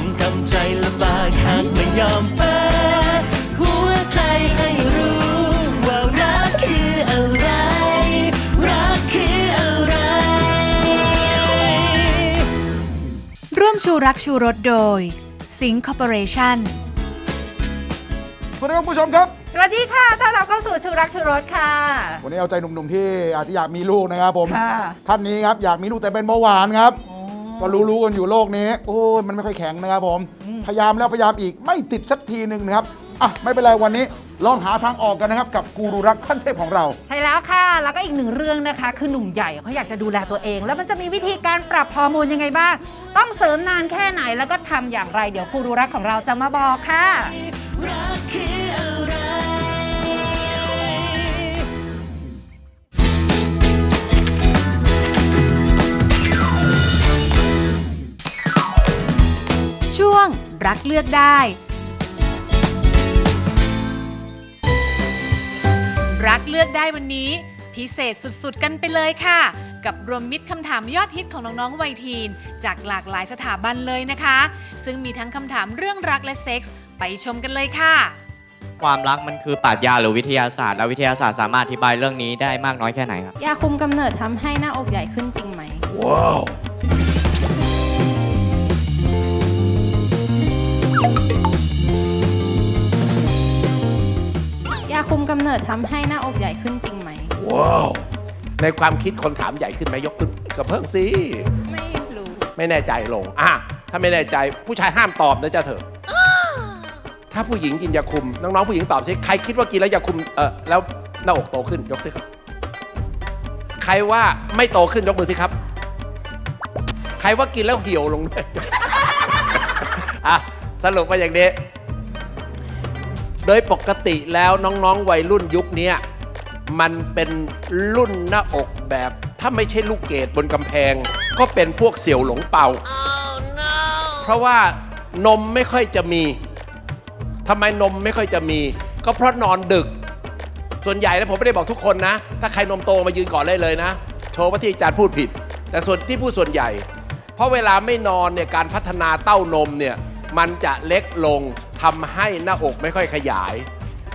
งทำใจลำบากหากไม่ยอมเปิดหัวใจให้รู้ว่ารักคืออะไร รักคืออะไร ร่วมชูรักชูรสโดย สิงคอร์ปอเรชั่น สวัสดีครับผู้ชมครับ สวัสดีค่ะ ต้อนรับเข้าสู่ชูรักชูรสค่ะ วันนี้เอาใจหนุ่มๆที่อาจจะอยากมีลูกนะครับผม ค่ะ ท่านนี้ครับอยากมีลูกแต่เป็นเบาหวานครับ ก็รู้ๆกันอยู่โลกนี้ โอ้ยมันไม่ค่อยแข็งนะครับผม พยายามแล้วพยายามอีกไม่ติดสักทีหนึ่งนะครับ อะ ไม่เป็นไรวันนี้ ลองหาทางออกกันนะครับ กับกูรูรักขั้นเทพของเรา ใช่แล้วค่ะ แล้วก็อีกหนึ่งเรื่องนะคะ คือหนุ่มใหญ่เขาอยากจะดูแลตัวเอง แล้วมันจะมีวิธีการปรับฮอร์โมนยังไงบ้าง ต้องเสริมนานแค่ไหนแล้วก็ทำอย่างไร เดี๋ยวครูรู้รักของเราจะมาบอกค่ะ รักคืออะไรช่วงรักเลือกได้ รักเลือกได้วันนี้ พิเศษสุดๆกันไปเลยค่ะ กับรวมมิตรคำถามยอดฮิตของน้องๆวัยทีน จากหลากหลายสถาบันเลยนะคะ ซึ่งมีทั้งคำถามเรื่องรักและเซ็กส์ไปชมกันเลยค่ะความรักมันคือปรัชญาหรือวิทยาศาสตร์ แล้ววิทยาศาสตร์สามารถอธิบายเรื่องนี้ได้มากน้อยแค่ไหนครับ ยาคุมกำเนิดทำให้หน้าอกใหญ่ขึ้นจริงไหมยาคุ เนิดทำให้หน้าอกใหญ่ขึ้นจริงไหมในความคิดคนถามใหญ่ขึ้นไหมยกขึ้นกับเพิ่งสิ ไม่รู้ ไม่แน่ใจลง อะ ถ้าไม่แน่ใจผู้ชายห้ามตอบนะจ๊ะเถอะ ถ้าผู้หญิงกินยาคุม น้องๆผู้หญิงตอบสิ ใครคิดว่ากินแล้วยาคุม เออแล้วหน้าอกโตขึ้นยกสิครับ ใครว่าไม่โตขึ้นยกมือสิครับ ใครว่ากินแล้วเหี่ยวลงด้วย อะ สรุปมาอย่างนี้ โดยปกติแล้วน้องๆวัยรุ่นยุคเนี้ยมันเป็นรุ่นหน้าอกแบบ ถ้าไม่ใช่ลูกเกดบนกำแพง ก็เป็นพวกเสี่ยวหลงเป่าเพราะว่านมไม่ค่อยจะมีทำไมนมไม่ค่อยจะมี ก็เพราะนอนดึก ส่วนใหญ่แล้วผมไม่ได้บอกทุกคนนะ ถ้าใครนมโตมายืนก่อนได้เลยนะ โชว์ว่าที่อาจารย์พูดผิด แต่ส่วนที่พูดส่วนใหญ่ เพราะเวลาไม่นอนเนี่ยการพัฒนาเต้านมเนี่ยมันจะเล็กลง ทำให้หน้าอกไม่ค่อยขยาย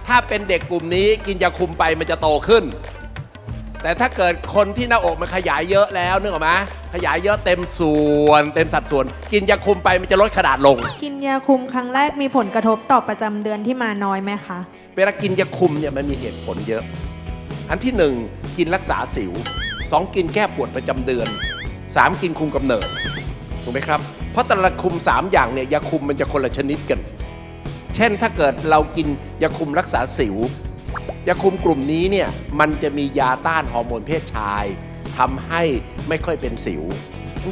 ถ้าเป็นเด็กกลุ่มนี้กินยาคุมไปมันจะโตขึ้น แต่ถ้าเกิดคนที่หน้าอกมันขยายเยอะแล้วนึกออกไหมขยายเยอะเต็มส่วน เต็มสัดส่วน กินยาคุมไปมันจะลดขนาดลง กินยาคุมครั้งแรกมีผลกระทบต่อประจำเดือนที่มาน้อยไหมคะ เวลากินยาคุมเนี่ยมันมีเหตุผลเยอะ อันที่หนึ่งกินรักษาสิวสองกินแก้ปวดประจำเดือนสามกินคุมกำเนิดถูกไหมครับ เพราะแต่ละคุมสามอย่างเนี่ยยาคุมมันจะคนละชนิดกัน เช่นถ้าเกิดเรากินยาคุมรักษาสิวยาคุมกลุ่มนี้เนี่ยมันจะมียาต้านฮอร์โมนเพศชายทำให้ไม่ค่อยเป็นสิว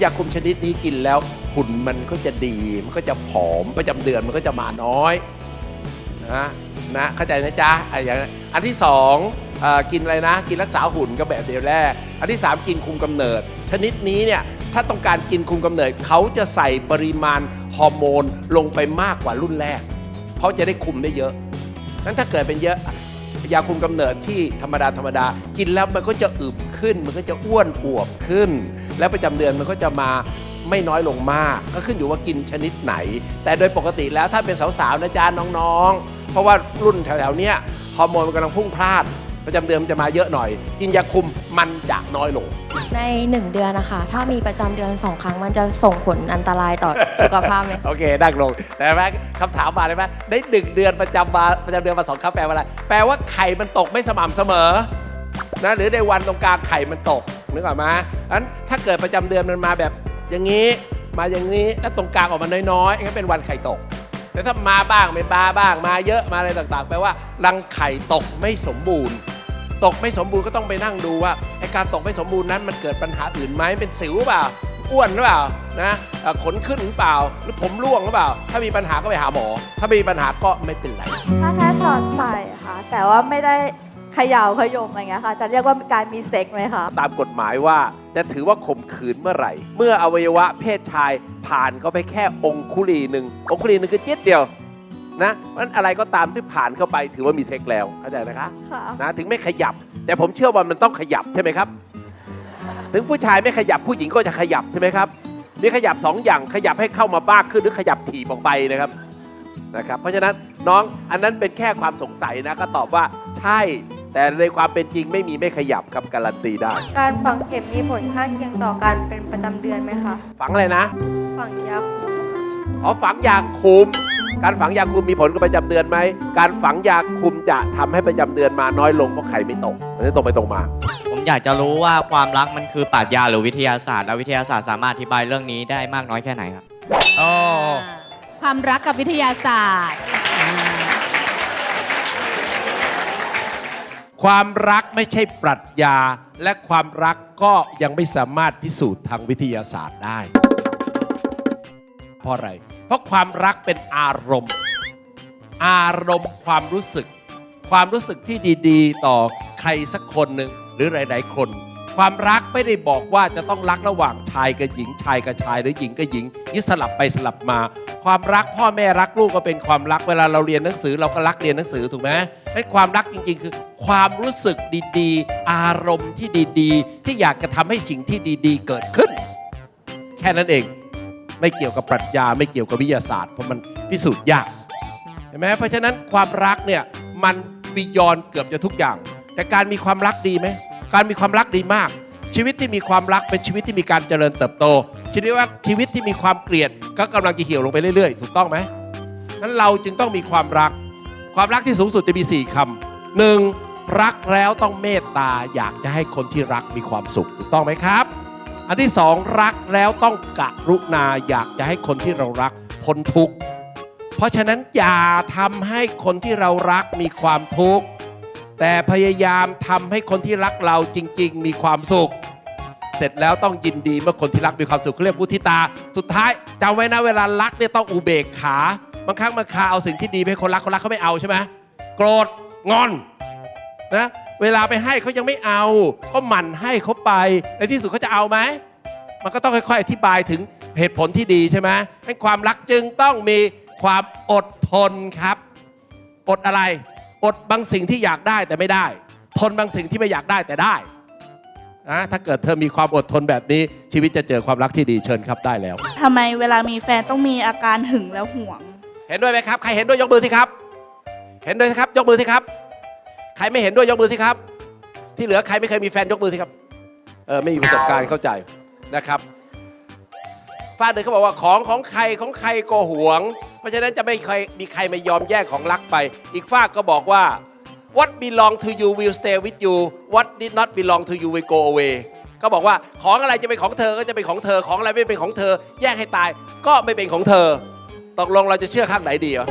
ยาคุมชนิดนี้กินแล้วหุ่นมันก็จะดี มันก็จะผอมประจำเดือนมันก็จะมาน้อยนะนะเข้าใจนะจ๊ะอะอย่างนั้นอันที่สองอกินอะไรนะ กินรักษาหุ่นก็แบบเดียวแรก อันที่สามกินคุมกำเนิด ชนิดนี้เนี่ยถ้าต้องการกินคุมกำเนิดเขาจะใส่ปริมาณฮอร์โมนลงไปมากกว่ารุ่นแรก เขาจะได้คุมได้เยอะนั้นถ้าเกิดเป็นเยอะยาคุมกำเนิดที่ธรรมดาธรรมดากินแล้วมันก็จะอึบขึ้น มันก็จะอ้วนอวบขึ้น และประจำเดือนมันก็จะมาไม่น้อยลงมาก ก็ขึ้นอยู่ว่ากินชนิดไหน แต่โดยปกติแล้วถ้าเป็นสาวๆนะจ๊ะน้องๆ เพราะว่ารุ่นแถวๆเนี้ยฮอร์โมนมันกำลังพุ่งพลาด ประจำเดือนมันจะมาเยอะหน่อย กินยาคุมมันจะน้อยลง ใน 1 เดือนนะคะ ถ้ามีประจำเดือน 2 ครั้งมันจะส่งผลอันตรายต่อ สุขภาพไหมโอเคนั่งลงแต่แม่คำถามมาเลยไหมได้หนึ่งเดือนประจำมาประจำเดือนมาสองครั้งแปลว่าอะไร แปลว่าไข่มันตกไม่สม่ำเสมอนะหรือในวันตรงกลางไข่มันตกนึกออกไหมอันถ้าเกิดประจำเดือนมันมาแบบอย่างนี้มาอย่างนี้แล้วตรงกลางออกมาน้อยๆงั้นเป็นวันไข่ตก แต่ถ้ามาบ้างไม่มาบ้างมาเยอะมาอะไรต่างๆ แปลว่ารังไข่ตกไม่สมบูรณ์ ตกไม่สมบูรณ์ก็ต้องไปนั่งดูว่าไอการตกไม่สมบูรณ์นั้นมันเกิดปัญหาอื่นไหมเป็นสิวเปล่าอ้วนหรือเปล่านะเอ่อขนขึ้นหรือเปล่า หรือผมร่วงหรือเปล่า ถ้ามีปัญหาก็ไปหาหมอ ถ้าไม่มีปัญหาก็ไม่เป็นไรถ้าแค่สอดใส่ค่ะ แต่ว่าไม่ได้เขย่าขยมอะไรเงี้ยค่ะ จะเรียกว่าการมีเซ็กไหมคะตามกฎหมายว่าจะถือว่าข่มขืนเมื่อไหร่ เมื่ออวัยวะเพศชายผ่านเข้าไปแค่องคุลีหนึ่งองคุลีหนึ่งคือเจี๊ยดเดียว นะเพราะฉะนั้นอะไรก็ตามที่ผ่านเข้าไปถือว่ามีเซ็กแล้วเข้าใจนะคะค่ะนะถึงไม่ขยับ แต่ผมเชื่อว่ามันต้องขยับใช่ไหมครับ ถึงผู้ชายไม่ขยับผู้หญิงก็จะขยับใช่ไหมครับนี่ขยับสองอย่างขยับให้เข้ามาบ้ากขึ้นหรือขยับถีบออกไปนะครับนะครับ เพราะฉะนั้นน้องอันนั้นเป็นแค่ความสงสัยนะก็ตอบว่าใช่ แต่ในความเป็นจริงไม่มีไม่ขยับครับการันตีได้ การฝังเข็มมีผลข้างเคียงต่อการเป็นประจำเดือนไหมคะ ฝังอะไรนะ ฝังยาคุมค่ะอ๋อฝังยาคุม การฝังยาคุมมีผลกับประจำเดือนไหม การฝังยาคุมจะทำให้ประจำเดือนมาน้อยลงเพราะไข่ไม่ตกมันจะตรงไปตรงมา ผมอยากจะรู้ว่าความรักมันคือปรัชญาหรือวิทยาศาสตร์ แล้ววิทยาศาสตร์สามารถอธิบายเรื่องนี้ได้มากน้อยแค่ไหนครับอ๋อความรักกับวิทยาศาสตร์ ความรักไม่ใช่ปรัชญา และความรักก็ยังไม่สามารถพิสูจน์ทางวิทยาศาสตร์ได้ เพราะอะไร เพราะความรักเป็นอารมณ์ อารมณ์ความรู้สึก ความรู้สึกที่ดีๆ ต่อใครสักคนหนึ่งหรือหลาย ๆ คน ความรักไม่ได้บอกว่าจะต้องรักระหว่างชายกับหญิงชายกับชายหรือหญิงกับหญิงนี่สลับไปสลับมา ความรักพ่อแม่รักลูกก็เป็นความรักเวลาเราเรียนหนังสือ เราก็รักเรียนหนังสือถูกไหมเป็นความรักจริง ๆ คือ ความรู้สึกดีๆ อารมณ์ที่ดีๆ ที่อยากจะทำให้สิ่งที่ดี ๆ เกิดขึ้น แค่นั้นเอง ไม่เกี่ยวกับปรัชญาไม่เกี่ยวกับวิทยาศาสตร์เพราะมันพิสูจน์ยากเห็นไหมเพราะฉะนั้นความรักเนี่ยมันบียอนเกือบจะทุกอย่าง แต่การมีความรักดีไหมการมีความรักดีมาก ชีวิตที่มีความรักเป็นชีวิตที่มีการเจริญเติบโตชีวิตว่าชีวิตที่มีความเกลียดก็กำลังจะเหี่ยวลงไปเรื่อยๆ ถูกต้องไหมนั้นเราจึงต้องมีความรัก ความรักที่สูงสุดจะมี 4คำหนึ่งรักแล้วต้องเมตตาอยากจะให้คนที่รักมีความสุขถูกต้องไหมครับ อันที่สองรักแล้วต้องกะรุณาอยากจะให้คนที่เรารักพ้นทุกข์ เพราะฉะนั้นอย่าทำให้คนที่เรารักมีความทุกข์ แต่พยายามทำให้คนที่รักเราจริง ๆ มีความสุข เสร็จแล้วต้องยินดีเมื่อคนที่รักมีความสุขเรียกมุทิตา สุดท้ายจำไว้นะเวลารักเนี่ยต้องอุเบกขา บางครั้งบางคาเอาสิ่งที่ดีไปให้คนรักคนรักเขาไม่เอาใช่ไหมโกรธงอนนะ เวลาไปให้เขายังไม่เอา ก็หมั่นให้เขาไป ในที่สุดเขาจะเอาไหม มันก็ต้องค่อยๆ อธิบายถึงเหตุผลที่ดีใช่ไหมให้ความรักจึงต้องมีความอดทนครับ อดอะไร อดบางสิ่งที่อยากได้แต่ไม่ได้ ทนบางสิ่งที่ไม่อยากได้แต่ได้นะถ้าเกิดเธอมีความอดทนแบบนี้ ชีวิตจะเจอความรักที่ดีเชิญครับได้แล้ว ทำไมเวลามีแฟนต้องมีอาการหึงแล้วห่วง เห็นด้วยไหมครับ ใครเห็นด้วยยกมือสิครับ เห็นด้วยสิครับ ยกมือสิครับ ใครไม่เห็นด้วยยกมือสิครับ ที่เหลือใครไม่เคยมีแฟนยกมือสิครับ เออไม่มีประสบการณ์เข้าใจนะครับฝ้าหนึ่งเขาบอกว่าของของใครของใครก็หวง เพราะฉะนั้นจะไม่เคยมีใครมายอมแย่งของรักไป อีกฝ้ากก็บอกว่า what belong to you will stay with you what did not belong to you will go away ก็บอกว่าของอะไรจะเป็นของเธอก็จะเป็นของเธอของอะไรไม่เป็นของเธอ แยกให้ตายก็ไม่เป็นของเธอตกลงเราจะเชื่อข้างไหนดีวะ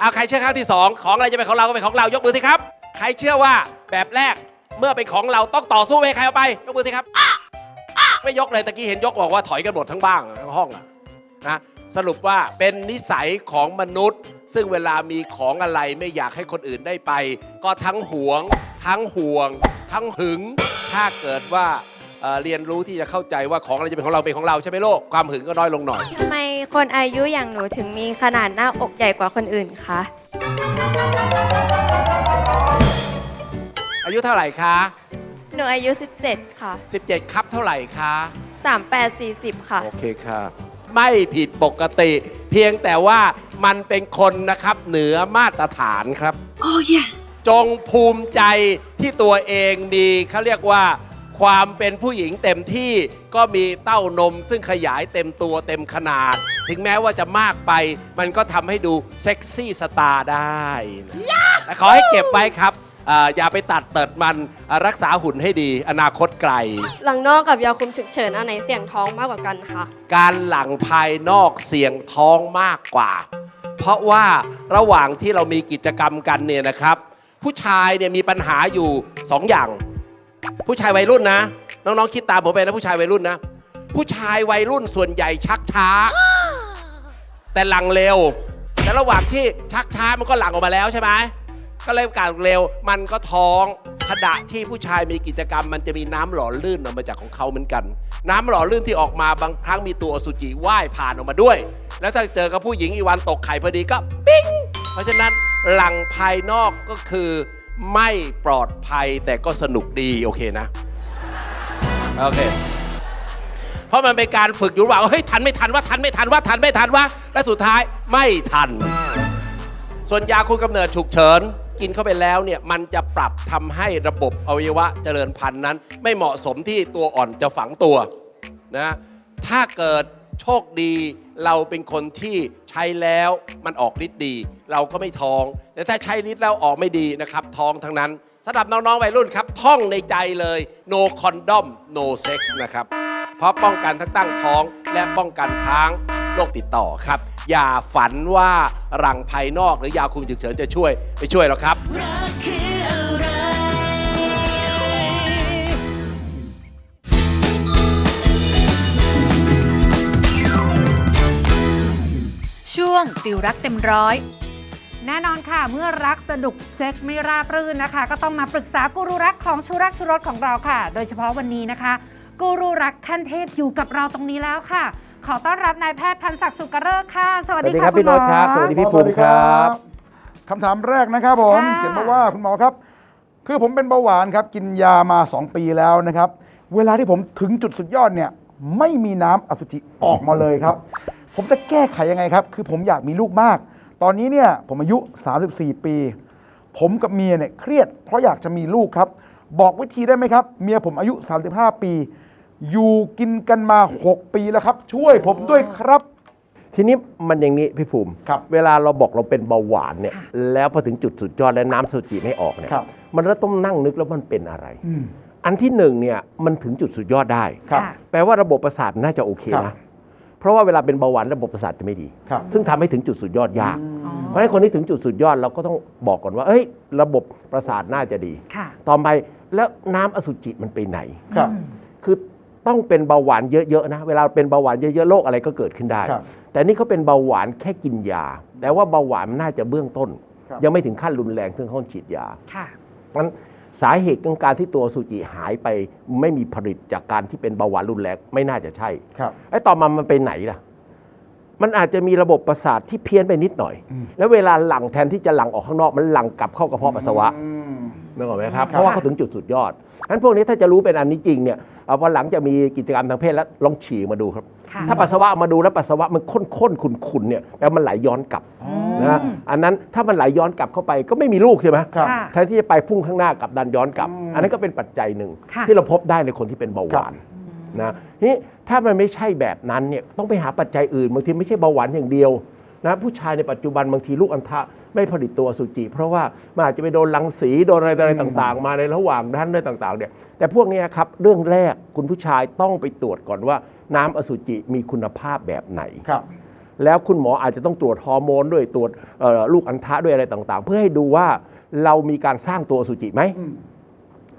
เอาใครเชื่อข้างที่สองของอะไรจะเป็นของเราก็เป็นของเรายกมือสิครับ ใครเชื่อว่าแบบแรกเมื่อเป็นของเราต้องต่อสู้ไม่ให้ใครเอาไป ยกมือสิครับ ไม่ยกเลยตะกี้เห็นยกบอกว่าถอยกันหมดทั้งบ้านทั้งห้องอะนะสรุปว่าเป็นนิสัยของมนุษย์ ซึ่งเวลามีของอะไรไม่อยากให้คนอื่นได้ไป ก็ทั้งหวง ทั้งห่วง ทั้งหึง ถ้าเกิดว่าเอ่อเรียนรู้ที่จะเข้าใจว่าของอะไรจะเป็นของเราเป็นของเราใช่ไหมโลกความหึงก็น้อยลงหน่อย ทำไม คนอายุอย่างหนูถึงมีขนาดหน้าอกใหญ่กว่าคนอื่นคะ อายุเท่าไหร่คะ หนูอายุ 17 ค่ะ 17 ครับเท่าไหร่คะ 38 40 ค่ะ โอเคค่ะ ไม่ผิดปกติ เพียงแต่ว่ามันเป็นคนนะครับเหนือมาตรฐานครับ oh yes จงภูมิใจที่ตัวเองมีเขาเรียกว่า ความเป็นผู้หญิงเต็มที่ก็มีเต้านม ซึ่งขยายเต็มตัวเต็มขนาด ถึงแม้ว่าจะมากไป มันก็ทำให้ดูเซ็กซี่สตาร์ได้นะแต่ขอให้เก็บไว้ครับอ่าอย่าไปตัดเติดมันอ่ารักษาหุ่นให้ดี อนาคตไกล หลังนอกกับยาคุมฉุกเฉินอันไหนเสี่ยงท้องมากกว่ากันคะ การหลั่งภายนอกเสี่ยงท้องมากกว่า เพราะว่าระหว่างที่เรามีกิจกรรมกันเนี่ยนะครับ ผู้ชายเนี่ยมีปัญหาอยู่2อย่าง ผู้ชายวัยรุ่นนะ น้องๆคิดตามผมไปนะผู้ชายวัยรุ่นนะ ผู้ชายวัยรุ่นส่วนใหญ่ชักช้า แต่หลังเร็ว แต่ระหว่างที่ชักช้ามันก็หลังออกมาแล้วใช่ไหมก็เลยการเร็วมันก็ท้องขณะที่ผู้ชายมีกิจกรรม มันจะมีน้ำหล่อลื่นออกมาจากของเขาเหมือนกัน น้ำหล่อลื่นที่ออกมาบางครั้งมีตัวอสุจิว่ายผ่านออกมาด้วย แล้วถ้าเจอกับผู้หญิงอีวันตกไข่พอดีก็ปิ้งเพราะฉะนั้นหลังภายนอกก็คือ ไม่ปลอดภัยแต่ก็สนุกดีโอเคนะ โอเค เพราะมันเป็นการฝึกอยู่ว่าเฮ้ยทันไม่ทันว่าทันไม่ทันว่าทันไม่ทันว่า และสุดท้ายไม่ทัน ส่วนยาคุมกำเนิดฉุกเฉิน กินเข้าไปแล้วเนี่ยมันจะปรับทำให้ระบบอวัยวะเจริญพันธุ์นั้น ไม่เหมาะสมที่ตัวอ่อนจะฝังตัวนะถ้าเกิดโชคดี เราเป็นคนที่ใช้แล้วมันออกฤทธิ์ดี เราก็ไม่ท้อง แต่ถ้าใช้ฤทธิ์แล้วออกไม่ดีนะครับ ท้องทั้งนั้นสำหรับน้อง ๆ วัยรุ่นครับ ท่องในใจเลย no condom no sex นะครับ เพราะป้องกันทั้งตั้งท้องและป้องกันทั้งโรคติดต่อครับ อย่าฝันว่ารังภายนอกหรือยาคุมฉุกเฉินจะช่วยไม่ช่วยหรอกครับ ช่วงติวรักเต็มร้อย แน่นอนค่ะ เมื่อรักสนุกเซ็กไม่ราบรื่นนะคะ ก็ต้องมาปรึกษากูรูรักของชูรักชูรสของเราค่ะ โดยเฉพาะวันนี้นะคะกูรูรักขั้นเทพอยู่กับเราตรงนี้แล้วค่ะ ขอต้อนรับนายแพทย์พันศักดิ์สุกเริกษ์ค่ะ สวัสดีค่ะคุณหมอ สวัสดีครับคำถามแรกนะครับผม ค่ะ เขียนมาว่าคุณหมอครับ คือผมเป็นเบาหวานครับ กินยามา 2 ปีแล้วนะครับ เวลาที่ผมถึงจุดสุดยอดเนี่ย ไม่มีน้ำอสุจิออกมาเลยครับ ผมจะแก้ไขยังไงครับ คือผมอยากมีลูกมาก ตอนนี้เนี่ยผมอายุ 34 ปี ผมกับเมียเนี่ยเครียดเพราะอยากจะมีลูกครับ บอกวิธีได้ไหมครับ เมียผมอายุ 35 ปี อยู่กินกันมา 6 ปีแล้วครับ ช่วยผมด้วยครับ ทีนี้มันอย่างนี้พี่ภูมิครับเวลาเราบอกเราเป็นเบาหวานเนี่ย แล้วพอถึงจุดสุดยอดแล้วน้ำโซจิไม่ออกเนี่ยครับ มันก็ต้องนั่งนึกแล้วมันเป็นอะไรอืมอันที่หนึ่งเนี่ยมันถึงจุดสุดยอดได้ ครับค่ะแปลว่าระบบประสาทน่าจะโอเคครับ นะ เพราะว่าเวลาเป็นเบาหวานระบบประสาทจะไม่ดี ครับซึ่งทำให้ถึงจุดสุดยอดยากอ๋อเพราะฉะนั้นคนที่ถึงจุดสุดยอดเราก็ต้องบอกก่อนว่า เอ้ย ระบบประสาทน่าจะดี ค่ะ ต่อไปแล้วน้ำอสุจิมันไปไหน ครับ คือต้องเป็นเบาหวานเยอะๆนะ เวลาเป็นเบาหวานเยอะๆโรคอะไรก็เกิดขึ้นได้ ครับแต่นี่เขาเป็นเบาหวานแค่กินยา แต่ว่าเบาหวานมันน่าจะเบื้องต้น ครับ ยังไม่ถึงขั้นรุนแรงถึงขั้นฉีดยาค่ะ งั้น สาเหตุของการที่ตัวอสุจิหายไปไม่มีผลิตจากการที่เป็นเบาหวานรุนแรงไม่น่าจะใช่ครับไอ้ต่อมามันไปไหนล่ะ มันอาจจะมีระบบประสาทที่เพี้ยนไปนิดหน่อยอืมแล้วเวลาหลั่งแทนที่จะหลั่งออกข้างนอกมันหลั่งกลับเข้ากระเพาะปัสสาวะอืมนึกออกไหมครับครับเพราะว่าเขาถึงจุดสุดยอด งั้นพวกนี้ถ้าจะรู้เป็นอันนี้จริงเนี่ยเอาวันหลังจะมีกิจกรรมทางเพศแล้วลองฉี่มาดูครับ ค่ะถ้าปัสสาวะมาดูแล้วปัสสาวะมันข้นๆขุ่นๆเนี่ยแปลว่ามันไหลย้อนกลับนะอันนั้นถ้ามันไหลย้อนกลับเข้าไปก็ไม่มีลูกใช่ไหมครับ ค่ะ แทนที่จะไปพุ่งข้างหน้ากลับดันย้อนกลับ อืม อันนั้นก็เป็นปัจจัยหนึ่ง ค่ะ ที่เราพบได้ในคนที่เป็นเบาหวานนะนี่ถ้ามันไม่ใช่แบบนั้นเนี่ยต้องไปหาปัจจัยอื่นบางทีไม่ใช่เบาหวานอย่างเดียว นะผู้ชายในปัจจุบันบางทีลูกอัณฑะไม่ผลิตตัวอสุจิ เพราะว่ามันอาจจะไปโดนรังสีโดนอะไรอะไรต่างๆ มาในระหว่างนั้นด้วยต่างๆเนี่ยแต่พวกเนี้ยครับเรื่องแรกคุณผู้ชายต้องไปตรวจก่อนว่า น้ำอสุจิมีคุณภาพแบบไหนครับแล้วคุณหมออาจจะต้องตรวจฮอร์โมนด้วยตรวจเอ่อลูกอัณฑะด้วยอะไรต่างๆ เพื่อให้ดูว่าเรามีการสร้างตัวอสุจิไหม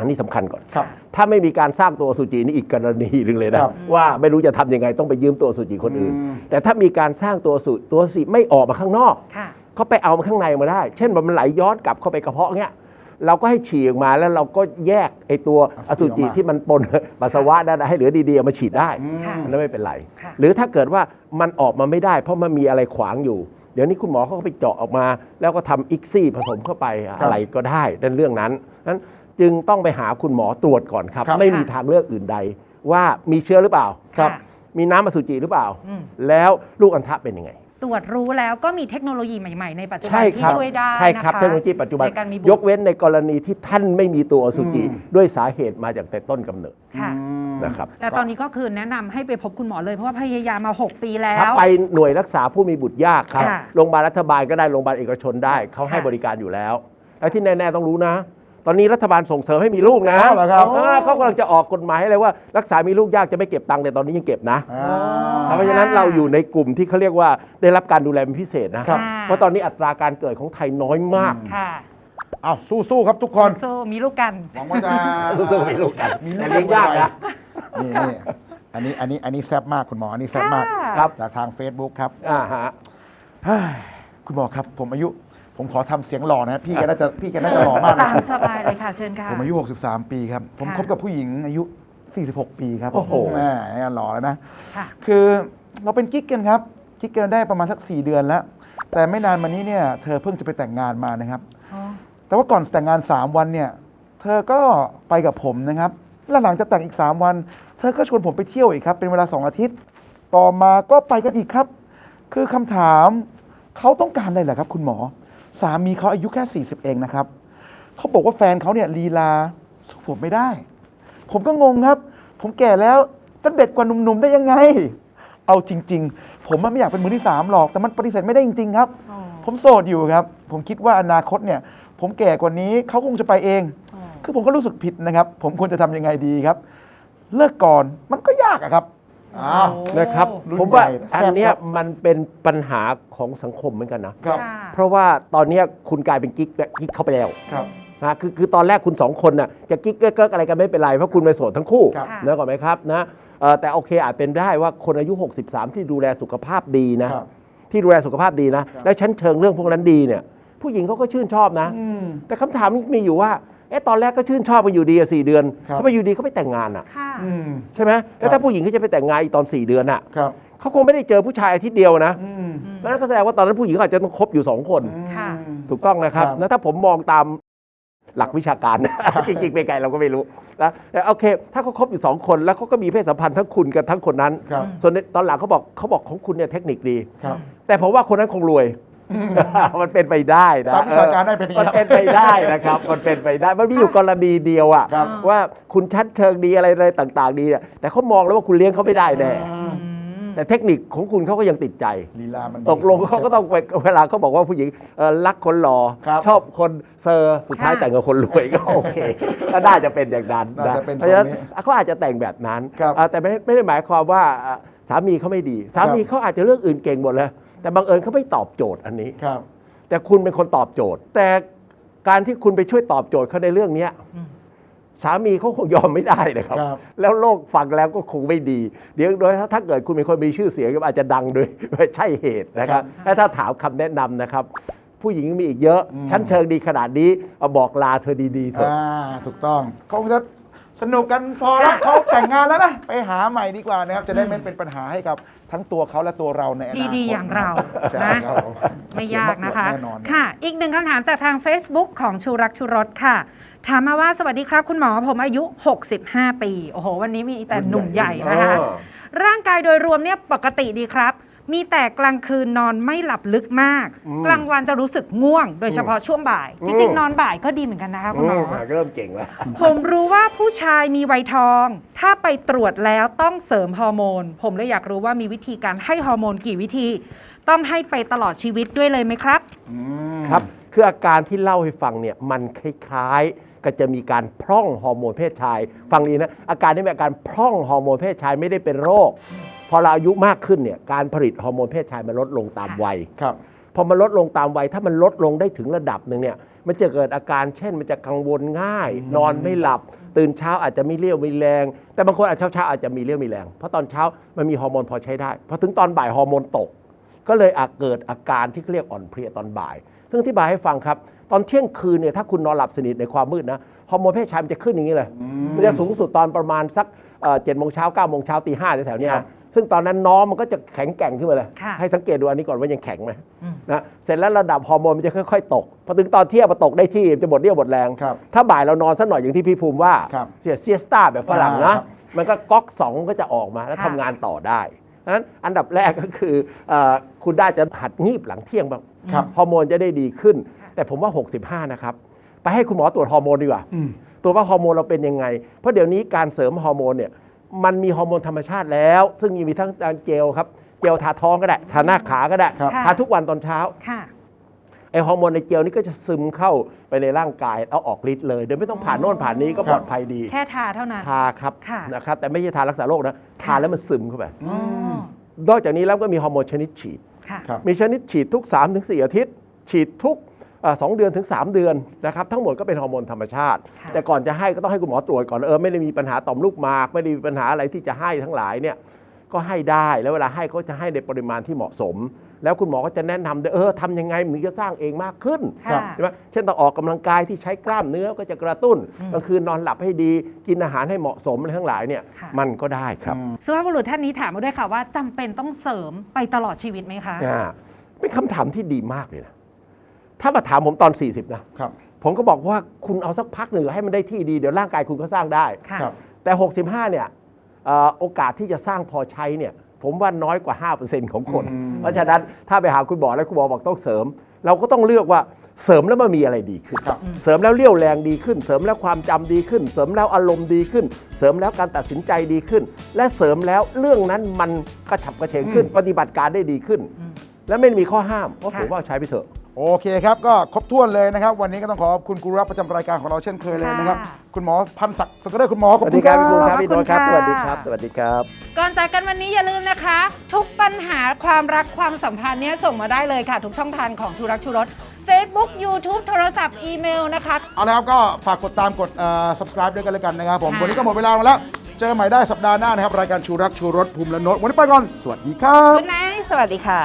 อืมอันนี้สำคัญก่อนครับถ้าไม่มีการสร้างตัวอสุจินี่อีกกรณีหนึ่งเลยนะครับว่าไม่รู้จะทำยังไงต้องไปยืมตัวอสุจิคนอื่นอืมแต่ถ้ามีการสร้างตัวอสุตัวอสุจิไม่ออกมาข้างนอกค่ะเขาไปเอามาข้างในมาได้ เช่นว่ามันไหลย้อนกลับเข้าไปกระเพาะเนี้ยเราก็ให้ฉี่ออกมาแล้วเราก็แยกไอ้ตัวอสุจิที่มันปนปัสสาวะได้ให้เหลือดีๆเอามาฉีดได้ค่ะอันนั้นไม่เป็นไรค่ะหรือถ้าเกิดว่ามันออกมาไม่ได้ เพราะมันมีอะไรขวางอยู่ เดี๋ยวนี้คุณหมอเขาก็ไปเจาะออกมา แล้วก็ทำอิกซี่ผสมเข้าไปอะไรก็ได้นั่นเรื่องนั้นนั้น จึงต้องไปหาคุณหมอตรวจก่อนครับ ครับ ไม่มีทางเลือกอื่นใด ว่ามีเชื้อหรือเปล่า ครับค่ะมีน้ำอสุจิหรือเปล่า อืม แล้วลูกอัณฑะเป็นยังไง ตรวจรู้แล้วก็มีเทคโนโลยีใหม่ ๆ ในปัจจุบันใช่ที่ครับช่วยได้ใช่ครับ นะะเทคโนโลยีปัจจุบัน ในการมีบุตรยกเว้นในกรณีที่ท่านไม่มีตัวอสุจิอืม ด้วยสาเหตุมาจากแต่ต้นกำเนิดค่ะ อืม นะครับแต่ตอนนี้ก็คือแนะนำให้ไปพบคุณหมอเลยเพราะว่าพยายามมา 6 ปีแล้ถ้าว ไปหน่วยรักษาผู้มีบุตรยากครับค่ะโรงพยาบาลรัฐบาลก็ได้โรงพยาบาลเอกชนได้เขาให้ค่ะ บริการอยู่แล้ว แล้วที่แน่ ๆ ต้องรู้นะ ตอนนี้รัฐบาลส่งเสริมให้มีลูกนะอ้าวเหรอครับเออเขากำลังจะออกกฎหมายให้เลยว่า รักษามีลูกยากจะไม่เก็บตังค์แต่ตอนนี้ยังเก็บนะ อ่า เพราะฉะนั้นเราอยู่ในกลุ่มที่เขาเรียกว่าได้รับการดูแลเป็นพิเศษนะ ครับ เพราะตอนนี้อัตราการเกิดของไทยน้อยมาก ค่ะเอาสู้ๆครับทุกคนสู้มีลูกกัน หวังว่าจะสู้ๆมีลูกกันมีแต่เลี้ยงยากนะ นี่นี่อันนี้อันนี้อันนี้แซบมากคุณหมออันนี้แซบมากค่ะ ครับ จากทาง Facebook ครับอ่าฮะ เฮ้ยคุณหมอครับผมอายุ ผมขอทำเสียงหล่อนะพี่แกน่าจะพี่แกน่าจะหล่อมากนะตามสบายเลยค่ะเชิญค่ะ ผมอายุ 63 ปีครับ ผมค่ะ คบกับผู้หญิงอายุ 46 ปีครับโอ้โหแม่หล่อแล้วนะ ค่ะ คือเราเป็นกิ๊กกันครับ กิ๊กกันได้ประมาณสัก 4 เดือนแล้ว แต่ไม่นานมานี้เนี่ยเธอเพิ่งจะไปแต่งงานมานะครับ อ๋อ แต่ว่าก่อนแต่งงาน 3 วันเนี่ย เธอก็ไปกับผมนะครับ แล้วหลังจากแต่งอีก 3 วัน เธอก็ชวนผมไปเที่ยวอีกครับ เป็นเวลา 2 อาทิตย์ ต่อมาก็ไปกันอีกครับ คือคำถามเขาต้องการอะไรเหรอครับ คุณหมอ สามีเขาอายุแค่ 40 เองนะครับเขาบอกว่าแฟนเขาเนี่ยลีลาสู้ผมไม่ได้ ผมก็งงครับ ผมแก่แล้วจะเด็ดกว่าหนุ่มๆได้ยังไง เอาจริง ๆ ผมไม่อยากเป็นมือที่สามหรอก แต่มันปฏิเสธไม่ได้จริง ๆ ครับอ๋อผมโสดอยู่ครับ ผมคิดว่าอนาคตเนี่ย ผมแก่กว่านี้เขาคงจะไปเองอ๋อคือผมก็รู้สึกผิดนะครับ ผมควรจะทำยังไงดีครับ เลิกก่อนมันก็ยากอะครับ อ้าว นะครับ รุ่นผมว่าใหญ่อันแซ่บเนี้ยครับมันเป็นปัญหาของสังคมเหมือนกันนะ ครับ ค่ะเพราะว่าตอนเนี้ยคุณกลายเป็นกิ๊กกิ๊กเข้าไปแล้วครับ นะคือคือตอนแรกคุณสองคนน่ะจะกิ๊กเกิ๊กอะไรกันไม่เป็นไร เพราะคุณเป็นโสดทั้งคู่ครับนะก่อนไหมครับนะเอ่อแต่โอเคอาจเป็นได้ว่าคนอายุ 63 ที่ดูแลสุขภาพดีนะ ครับ ที่ดูแลสุขภาพดีนะ ครับ แล้วชั้นเชิงเรื่องพวกนั้นดีเนี่ย ผู้หญิงเขาก็ชื่นชอบนะ อืม แต่คำถามมีอยู่ว่า เอ๊ะตอนแรกก็ชื่นชอบกันอยู่ดีอะสี่เดือนครับ เขาไปอยู่ดีเขาไปแต่งงานอะค่ะ อืม ใช่ไหมแล้วครัถ้าบ ผู้หญิงเขาจะไปแต่งงานอีกตอนสี่เดือนอะครับ เขาคงไม่ได้เจอผู้ชายอาทิตย์เดียวนะอืมแล้วนั่นก็แสดงว่าตอนนั้นผู้หญิงเขาอาจจะต้องคบอยู่สองคน ค่ะถูกต้องนะครับครับแล้วถ้าผมมองตามหลักวิชาการนะจริงๆเป็นไงเราก็ไม่รู้นะแต่โอเค ถ้าเขาคบอยู่สองคนแล้วเขาก็มีเพศสัมพันธ์ทั้งคุณกับทั้งคนนั้น ครับ ส่วนในตอนหลังเขาบอกเขาบอกของคุณเนี่ยเทคนิคดี ครับ แต่ผมว่าคนนั้นคงรวย มันเป็นไปได้นะตามวิชาการได้เป็นอย่างนี้มันเป็นไปได้นะครับ มันเป็นไปได้มันมีอยู่กรณีเดียวอะครับ ว่าคุณชัดเชิงดีอะไรอะไรต่าง ๆ ดีอะแต่เขามองแล้วว่าคุณเลี้ยงเขาไม่ได้แน่อืมแต่เทคนิคของคุณเขาก็ยังติดใจ ลีลามันดี ตกลงเขาก็ต้องไปเวลาเขาบอกว่าผู้หญิงเอ่อรักคนหล่อครับชอบคนเซอร์สุดท้ายค่ะแต่งกับคนรวยก็โอเคก็น่าจะเป็นอย่างนั้นน่าจะเป็นเพราะฉะนั้นทรงนี้เขาอาจจะแต่งแบบนั้นครับอ่าแต่ไม่ไม่ได้หมายความว่าอ่าสามีเขาไม่ดี สามีครับเขาอาจจะเรื่องอื่นเก่งหมดเลย แต่บังเอิญเขาไม่ตอบโจทย์อันนี้ ครับ แต่คุณเป็นคนตอบโจทย์ แต่การที่คุณไปช่วยตอบโจทย์เขาในเรื่องเนี้ยอืมสามีเขาคงยอมไม่ได้นะครับ ครับ แล้วโลกฟังแล้วก็คงไม่ดี เดี๋ยวโดยถ้าถ้าเกิดคุณเป็นคนมีชื่อเสียงก็อาจจะดังโดย ไม่ใช่เหตุนะครับถ้าถ้าถามคำแนะนำนะครับ ผู้หญิงมีอีกเยอะ อืม ชั้นเชิงดีขนาดนี้เอาบอกลาเธอดีๆเถอะ อ่าถูกต้องคงจะ สนุกกันพอแล้วเขาแต่งงานแล้วนะไปหาใหม่ดีกว่านะครับ จะได้ไม่เป็นปัญหาให้กับทั้งตัวเขาและตัวเราในอนาคตดีๆอย่างเราใช่นะครับผมไม่ยากนะคะ แน่นอน ค่ะ อีกหนึ่งคำถามจากทาง Facebook ของชูรักชูรสค่ะ ถามมาว่าสวัสดีครับคุณหมอผมอายุ 65 ปี โอ้โห วันนี้มีแต่หนุ่มใหญ่นะคะ เออ ร่างกายโดยรวมเนี่ยปกติดีครับ มีแต่กลางคืนนอนไม่หลับลึกมาก อืมกลางวันจะรู้สึกง่วง โดยเฉพาะช่วงบ่าย อืมจริงๆ นอนบ่ายก็ดีเหมือนกันนะคะคุณหมอมเริ่มเก่งแล้ว ผมรู้ว่าผู้ชายมีวัยทอง ถ้าไปตรวจแล้วต้องเสริมฮอร์โมน ผมเลยอยากรู้ว่ามีวิธีการให้ฮอร์โมนกี่วิธี ต้องให้ไปตลอดชีวิตด้วยเลยไหมครับ อืม ครับ คืออาการที่เล่าให้ฟังเนี่ยมันคล้ายๆ ก็จะมีการพร่องฮอร์โมนเพศชาย ฟังดีนะ อาการนี้เป็นอาการพร่องฮอร์โมนเพศชายไม่ได้เป็นโรค พอเราอายุมากขึ้นเนี่ยการผลิตฮอร์โมนเพศชายมันลดลงตามวัยครับ พอมันลดลงตามวัยถ้ามันลดลงได้ถึงระดับหนึ่งเนี่ยมันจะเกิดอาการเช่นมันจะกังวลง่าย นอนไม่หลับ ตื่นเช้าอาจจะมีเรี่ยวมีแรง แต่บางคนอาจจะเช้าๆอาจจะมีเรี่ยวมีแรง เพราะตอนเช้ามันมีฮอร์โมนพอใช้ได้พอถึงตอนบ่ายฮอร์โมนตก ก็เลยอาจเกิดอาการที่เรียกอ่อนเพลียตอนบ่ายซึ่งอธิบายให้ฟังครับ ตอนเที่ยงคืนเนี่ยถ้าคุณนอนหลับสนิทในความมืดนะฮอร์โมนเพศชายมันจะขึ้นอย่างนี้เลยมันจะสูงสุดตอนประมาณสักเจ็ดโมงเช้าเก้าโมงเช้าตีห้าแถวๆเนี้ยครับ ซึ่งตอนนั้นน้องมันก็จะแข็งแกร่งขึ้นมาเลย ค่ะให้สังเกตดูอันนี้ก่อนว่ายังแข็งไหมอืม นะเสร็จแล้วระดับฮอร์โมนมันจะค่อยๆ ตกพอถึงตอนเที่ยงมาตกได้ที่มันจะหมดเรี่ยวหมดแรง ครับถ้าบ่ายเรานอนสักหน่อยอย่างที่พี่ภูมิว่าครับเสียเซียสตาแบบฝรั่งอ่านะครับ มันก็ก๊อกสองก็จะออกมาแล้วค่ะ ทำงานต่อได้ดังนั้นอันดับแรกก็คือเออคุณได้จะหัดงีบหลังเที่ยงบ้างครับ ฮอร์โมนจะได้ดีขึ้น แต่ผมว่า 65 นะครับ ไปให้คุณหมอตรวจฮอร์โมนดีกว่า อืม ตัวว่าฮอร์โมนเราเป็นยังไง เพราะเดี๋ยวนี้การเสริมฮอร์โมนเนี่ย มันมีฮอร์โมนธรรมชาติแล้ว ซึ่งมีทั้งเจลครับ เจลทาท้องก็ได้ ทาหน้าขาก็ได้ ครับค่ะทาทุกวันตอนเช้า ค่ะ ไอฮอร์โมนในเจลนี่ก็จะซึมเข้าไปในร่างกายเอาออกฤทธิ์เลย โดยไม่ต้องผ่านโน่นผ่านนี้ก็ครับปลอดภัยดี แค่ทาเท่านั้น ทาครับค่ะ นะครับ แต่ไม่ใช่ทารักษาโรคนะ ทาแล้วมันซึมเข้าไป อ๋อนอกจากนี้แล้วก็มีฮอร์โมนชนิดฉีด ค่ะ ครับ มีชนิดฉีดทุก 3-4 อาทิตย์ ฉีดทุกเอ่อ สองเดือนถึง 3 เดือนนะครับทั้งหมดก็เป็นฮอร์โมนธรรมชาติค่ะแต่ก่อนจะให้ก็ต้องให้คุณหมอตรวจก่อนเออไม่ได้มีปัญหาต่อมลูกหมาก ไม่ได้มีปัญหาอะไรที่จะให้ทั้งหลายเนี่ยก็ให้ได้แล้วเวลาให้ก็จะให้ในปริมาณที่เหมาะสม แล้วคุณหมอก็จะแนะนำด้วยเออทำยังไงมันถึงจะสร้างเองมากขึ้นค่ะใช่ไหมเช่นต้องออกกำลังกายที่ใช้กล้ามเนื้อก็จะกระตุ้นอืมกลางคืนนอนหลับให้ดีกินอาหารให้เหมาะสมอะไรทั้งหลายเนี่ยค่ะมันก็ได้ครับสุภาพบุรุษท่านนี้ถามมาด้วยค่ะว่าจำเป็นต้องเสริมไปตลอดชีวิตไหมคะอ่าเป็นคำถามที่ดีมากเลยนะ ถ้ามาถามผมตอน 40 นะ ครับ ผมก็บอกว่าคุณเอาสักพักหนึ่งให้มันได้ที่ดีเดี๋ยวร่างกายคุณก็สร้างได้ ค่ะ ครับ แต่ 65 เนี่ยเอ่อโอกาสที่จะสร้างพอใช้เนี่ยผมว่าน้อยกว่า 5%ของคน อืม เพราะฉะนั้นถ้าไปหาคุณหมอแล้วคุณหมอบอกต้องเสริม เราก็ต้องเลือกว่าเสริมแล้วมันมีอะไรดีขึ้น ครับ เสริมแล้วเรี่ยวแรงดีขึ้น เสริมแล้วความจำดีขึ้น เสริมแล้วอารมณ์ดีขึ้น เสริมแล้วการตัดสินใจดีขึ้น และเสริมแล้วเรื่องนั้นมันกระฉับกระเฉงขึ้น ปฏิบัติการได้ดีขึ้น อืม และไม่มีข้อห้ามก็ค่ะผมว่าใช้ไปเถอะ โอเคครับก็ครบถ้วนเลยนะครับ วันนี้ก็ต้องขอบคุณกูรูรับประจำรายการของเราเช่นเคยเลยนะครับ ค่ะ คุณหมอพันศักดิ์สกเดอร์คุณหมอขสอบวัสคุดีณคครัรับบ พี่บูลครับ ขอบพี่คุโน้ณตครับค่ะสวัสดีครับ สวัสดีครับ ก่อนจากกันวันนี้อย่าลืมนะคะ ทุกปัญหาความรักความสัมพันธ์เนี่ยส่งมาได้เลยค่ะ ทุกช่องทางของชูรักชูรส Facebook YouTube โทรศัพท์อีเมลนะคะ เอาละครับก็ฝากกดตามกดเอ่อ subscribe ด้วยกันแล้วกันนะครับผม ค่ะ วันนี้ก็หมดเวลาลงแล้ว เจอกันใหม่ได้สัปดาห์หน้านะครับ รายการชูรักชูรสภูมิและโนตวันนี้ไปก่อน สวัสดีครับคุณนายสวัสดีค่ะ